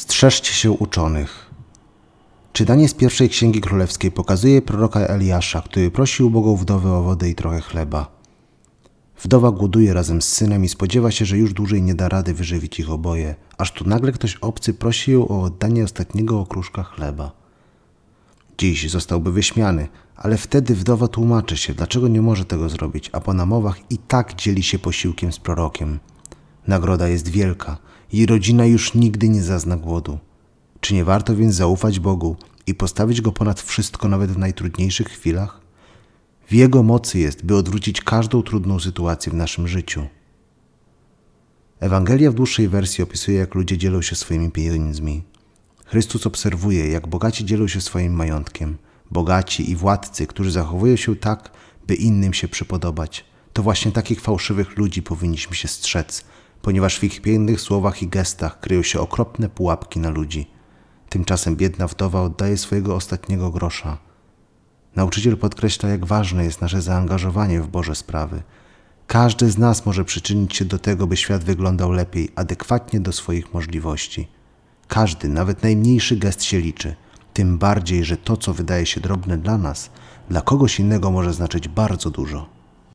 Strzeżcie się uczonych. Czytanie z pierwszej księgi królewskiej pokazuje proroka Eliasza, który prosi ubogą wdowę o wodę i trochę chleba. Wdowa głoduje razem z synem i spodziewa się, że już dłużej nie da rady wyżywić ich oboje, aż tu nagle ktoś obcy prosi ją o oddanie ostatniego okruszka chleba. Dziś zostałby wyśmiany, ale wtedy wdowa tłumaczy się, dlaczego nie może tego zrobić, a po namowach i tak dzieli się posiłkiem z prorokiem. Nagroda jest wielka, jej rodzina już nigdy nie zazna głodu. Czy nie warto więc zaufać Bogu i postawić Go ponad wszystko nawet w najtrudniejszych chwilach? W Jego mocy jest, by odwrócić każdą trudną sytuację w naszym życiu. Ewangelia w dłuższej wersji opisuje, jak ludzie dzielą się swoimi pieniędzmi. Chrystus obserwuje, jak bogaci dzielą się swoim majątkiem. Bogaci i władcy, którzy zachowują się tak, by innym się przypodobać. To właśnie takich fałszywych ludzi powinniśmy się strzec, ponieważ w ich pięknych słowach i gestach kryją się okropne pułapki na ludzi. Tymczasem biedna wdowa oddaje swojego ostatniego grosza. Nauczyciel podkreśla, jak ważne jest nasze zaangażowanie w Boże sprawy. Każdy z nas może przyczynić się do tego, by świat wyglądał lepiej, adekwatnie do swoich możliwości. Każdy, nawet najmniejszy gest się liczy, tym bardziej, że to, co wydaje się drobne dla nas, dla kogoś innego może znaczyć bardzo dużo.